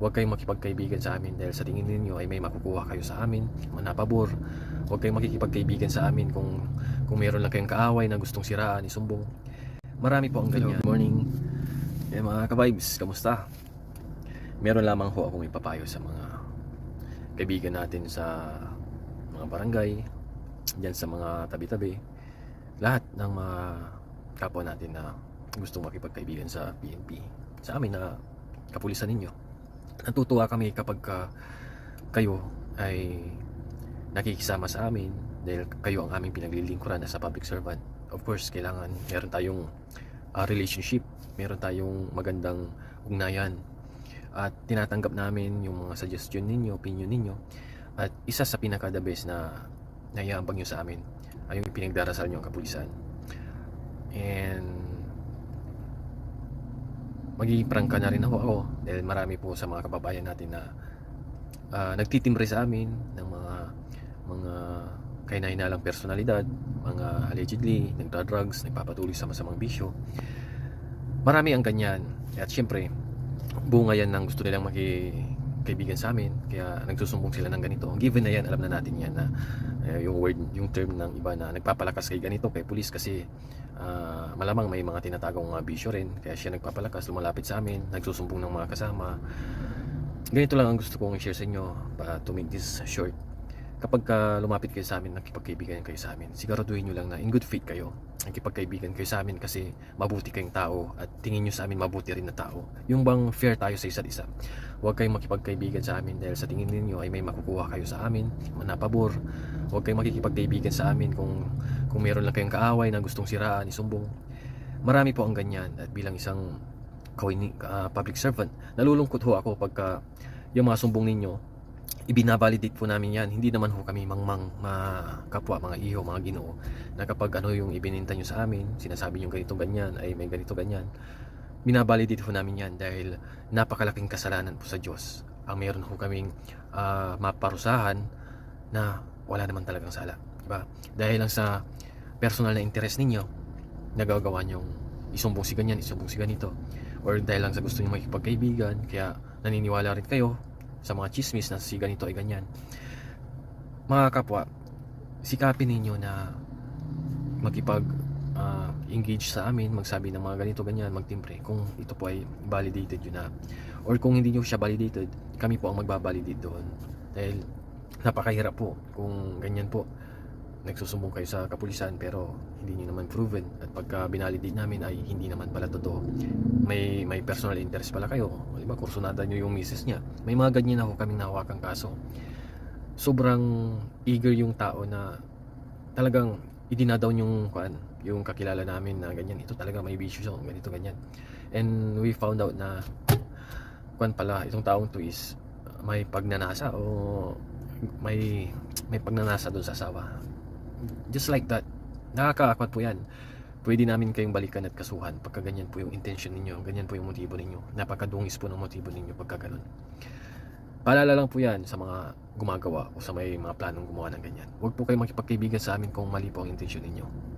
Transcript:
Huwag kayong makipagkaibigan sa amin dahil sa tingin ninyo ay may makukuha kayo sa amin, manapabor. Huwag kayong makikipagkaibigan sa amin kung kung meron lang kayong kaaway na gustong siraan, isumbong. Marami po ang ganyan. Good morning. Eh, mga ka-vibes, kamusta? Meron lamang ho akong ipapayo sa mga kaibigan natin sa mga barangay, dyan sa mga tabi-tabi, lahat ng mga kapwa natin na gustong makipagkaibigan sa PNP. Sa amin na kapulisan ninyo. Natutuwa kami kapag ka kayo ay nakikisama sa amin dahil kayo ang aming pinaglilingkuran as a public servant. Of course, kailangan meron tayong ah, relationship, meron tayong magandang ugnayan. At tinatanggap namin yung mga suggestion ninyo, opinion ninyo. At isa sa pinaka the best na naiambag nyo sa amin ay yung pinagdarasal nyo ang kapulisan and magiging prangka na rin ako, ako. Dahil marami po sa mga kababayan natin na ah, nagtitimbre sa amin ng mga mga kainahinalang personalidad mga allegedly nagda-drugs, nagpapatuloy sa masamang bisyo. Marami ang ganyan. At syempre bunga yan ng gusto nilang makikaibigan sa amin kaya nagsusumbong sila ng ganito. Given na yan alam na natin yan na eh, yung word yung term ng iba na nagpapalakas kay ganito kay police kasi ah, malamang may mga tinatagong mga bisyo rin. Kaya siya nagpapalakas lumalapit sa amin nagsusumbong ng mga kasama. Ganito lang ang gusto kong i-share sa inyo pa to make this short. Kapag ka lumapit kayo sa amin nakipagkaibigan kayo sa amin siguraduhin nyo lang na in good faith kayo. Nakipagkaibigan kayo sa amin kasi mabuti kayong tao at tingin nyo sa amin mabuti rin na tao. Yung bang fair tayo sa isa't isa huwag kayong makipagkaibigan sa amin dahil sa tingin ninyo ay may makukuha kayo sa amin manapabor. Huwag kayong makikipagkaibigan sa amin kung kung meron lang kayong kaaway na gustong siraan isumbong. Marami po ang ganyan at bilang isang ah, public servant nalulungkot ho ako pagka yung mga sumbong ninyo ibinabalidate po namin yan. Hindi naman ho kami mangmang mga kapwa mga iho mga ginoo na kapag ano yung ibininta nyo sa amin sinasabi nyo ganito ganyan ay may ganito ganyan binabalidate ho namin yan dahil napakalaking kasalanan po sa Diyos ang meron ho kaming ah, maparusahan na wala naman talagang sala diba? dahil lang sa personal na interest ninyo nagagawa nyong isumbong si ganyan isumbong si ganito or dahil lang sa gusto nyo makipagkaibigan kaya naniniwala rin kayo sa mga chismis na si ganito ay ganyan. Mga kapwa, sikapin ninyo na makipag ah, engage sa amin, magsabi ng mga ganito ganyan, magtimbre. Kung ito po ay validated yun na. Or kung hindi nyo siya validated, kami po ang magbabalidate doon. Dahil napakahirap po kung ganyan po. Nagsusumbong kayo sa kapulisan pero hindi niyo naman proven. At pagka binalidate namin ay hindi naman pala totoo. May may personal interest pala kayo. Di ba kursunada niyo yung misis niya. May mga ganyan ako kaming nahawakang kaso. Sobrang eager yung tao na talagang idinadaw yung kuan yung kakilala namin na ganyan ito talaga may bisyo siya ganito ganyan. And we found out na kuan pala itong taong to is may pagnanasa o may may pagnanasa doon sa asawa. Just like that nakakaakwat po yan. Pwede namin kayong balikan at kasuhan pagka ganyan po yung intention ninyo ganyan po yung motibo ninyo. Napakadungis po ng motibo ninyo pagka ganun. Paalala lang po yan sa mga gumagawa o sa may mga planong gumawa ng ganyan. Huwag po kayong makipagkaibigan sa amin kung mali po ang intention ninyo